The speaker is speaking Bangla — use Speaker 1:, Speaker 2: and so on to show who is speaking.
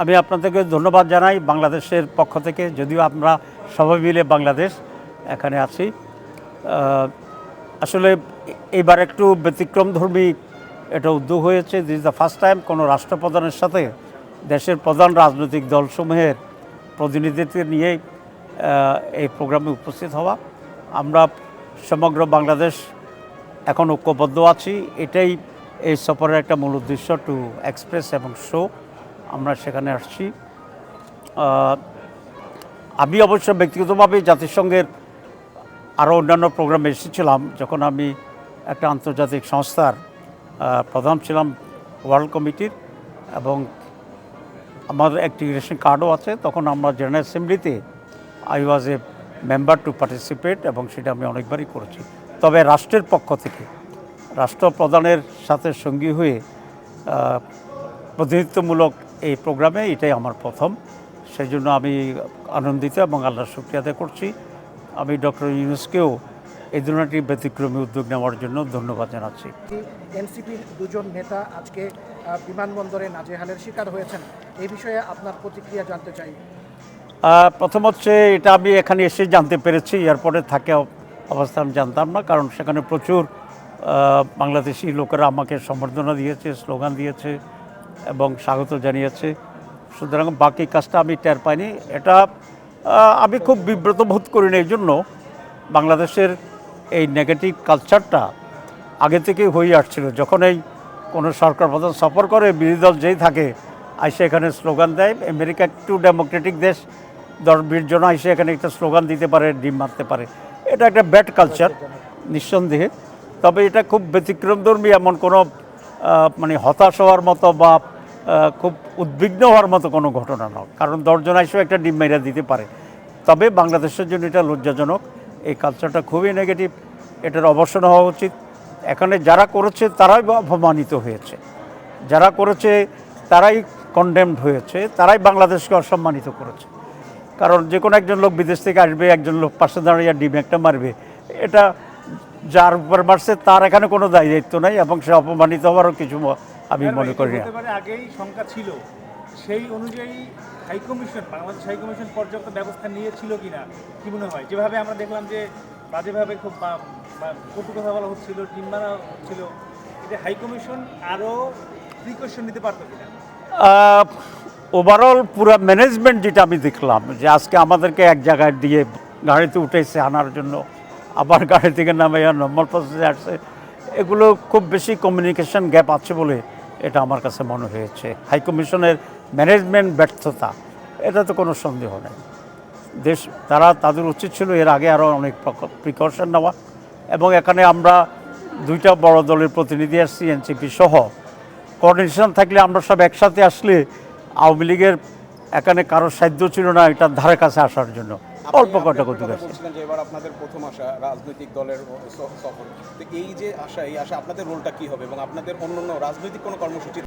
Speaker 1: আমি আপনাদেরকে ধন্যবাদ জানাই বাংলাদেশের পক্ষ থেকে, যদিও আমরা সবাই মিলে বাংলাদেশ এখানে আছি। আসলে এইবার একটু ব্যতিক্রমধর্মী এটা উদ্যোগ হয়েছে দিস দ্য ফার্স্ট টাইম কোনো রাষ্ট্রপ্রধানের সাথে দেশের প্রধান রাজনৈতিক দলসমূহের প্রতিনিধিত্ব নিয়ে এই প্রোগ্রামে উপস্থিত হওয়া। আমরা সমগ্র বাংলাদেশ এখন ঐক্যবদ্ধ আছি। এটাই এই সফরের একটা মূল উদ্দেশ্য টু এক্সপ্রেস এবং শো সেখানে আসছি। আমি অবশ্য ব্যক্তিগতভাবে জাতিসংঘের আরও অন্যান্য প্রোগ্রামে এসেছিলাম, যখন আমি একটা আন্তর্জাতিক সংস্থার প্রধান ছিলাম ওয়ার্ল্ড কমিটির এবং আমার একটি রেশন কার্ডও আছে। তখন আমরা general অ্যাসেম্বলিতে I was a member to participate এবং সেটা আমি অনেকবারই করেছি। তবে রাষ্ট্রের পক্ষ থেকে, রাষ্ট্রপ্রধানের সাথে সঙ্গী হয়ে প্রতিনিধিত্বমূলক এই প্রোগ্রামে এটাই আমার প্রথম। সেই জন্য আমি আনন্দিত এবং আল্লাহর শুক্রিয়া আদায় করছি। আমি ডক্টর ইউনুসকেও এই ধরনের একটি ব্যতিক্রমী উদ্যোগ নেওয়ার জন্য ধন্যবাদ জানাচ্ছি।
Speaker 2: এনসিপির দুজন নেতা আজকে বিমানবন্দরে নাজেহালের শিকার হয়েছেন। এই বিষয়ে আপনার প্রতিক্রিয়া জানতে চাই।
Speaker 1: প্রথম হচ্ছে এটা আমি এখানে এসে জানতে পেরেছি এয়ারপোর্টে থাকে অবস্থা আমি জানতাম না কারণ সেখানে প্রচুর বাংলাদেশি লোকেরা আমাকে সম্বর্ধনা দিয়েছে স্লোগান দিয়েছে। এবং স্বাগত জানিয়েছে। সুতরাং বাকি কাজটা আমি টের পাইনি। এটা আমি খুব বিব্রত বোধ করি না এই জন্য বাংলাদেশের এই নেগেটিভ কালচারটা আগে থেকেই হয়ে আসছিল। যখন এই কোনো সরকার প্রধান সফর করে, বিরোধী দল যেই থাকে, আইসে এখানে স্লোগান দেয় আমেরিকা একটু ডেমোক্রেটিক দেশ দশ বিশ জন আইসে এখানে একটা স্লোগান দিতে পারে, ডিম মারতে পারে। এটা একটা ব্যাড কালচার নিঃসন্দেহে। তবে এটা খুব ব্যতিক্রমধর্মী এমন কোনো মানে হতাশ হওয়ার মতো বা খুব উদ্বিগ্ন হওয়ার মতো কোনো ঘটনা নয়। কারণ দশজন আইসেও একটা ডিম মেরা দিতে পারে। তবে বাংলাদেশের জন্য এটা লজ্জাজনক। এই কালচারটা খুবই নেগেটিভ এটার অবসান হওয়া উচিত। এখানে যারা করেছে, তারাই অপমানিত হয়েছে। যারা করেছে, তারাই কন্ডেমড হয়েছে। তারাই বাংলাদেশকে অসম্মানিত করেছে। কারণ যে কোনো একজন লোক বিদেশ থেকে আসবে, একজন লোক পাশে দাঁড়িয়ে ডিম একটা মারবে। এটা যার উপর মারছে তার এখানে কোনো দায়ী দায়িত্ব নাই এবং সে অপমানিত হওয়ারও কিছু আমি মনে করি না।
Speaker 3: আগেই শঙ্কা ছিল। সেই অনুযায়ী হাইকমিশন বাংলাদেশ হাইকমিশন পর্যাপ্ত ব্যবস্থা নিয়েছিল কিনা কি মনে হয়? যেভাবে আমরা দেখলাম যে বাজেভাবে খুব কটু কথা বলা হচ্ছিল টিম মারা হচ্ছিল এটা হাইকমিশন আরও প্রিকশন নিতে পারতো কিনা?
Speaker 1: ওভারঅল পুরো ম্যানেজমেন্ট যেটা আমি দেখলাম যে আজকে আমাদেরকে এক জায়গায় দিয়ে গাড়িতে উঠেছে আনার জন্য আবার গাড়ি থেকে নামে নম্বর প্রসেসে আসছে। এগুলো খুব বেশি কমিউনিকেশন গ্যাপ আছে বলে এটা আমার কাছে মনে হয়েছে। হাই কমিশনের ম্যানেজমেন্ট ব্যর্থতা, এটা তো কোনো সন্দেহ নেই। দেশ, তারা তাদের উচিত ছিল এর আগে আরও অনেক প্রিকশন নেওয়া এবং এখানে আমরা দুইটা বড় দলের প্রতিনিধি আসছি এনসিপি সহ কোঅর্ডিনেশন থাকলে আমরা সব একসাথে আসলে আওয়ামী লীগের এখানে কারোর সাধ্য ছিল না এটার ধারে কাছে আসার জন্য। অল্প কটা কৌতুক আছে
Speaker 4: এবার আপনাদের প্রথম আসা রাজনৈতিক দলের সফর তো এই যে আশা এই আশা আপনাদের রোলটা কি হবে এবং আপনাদের অন্য অন্য রাজনৈতিক কোনো কর্মসূচি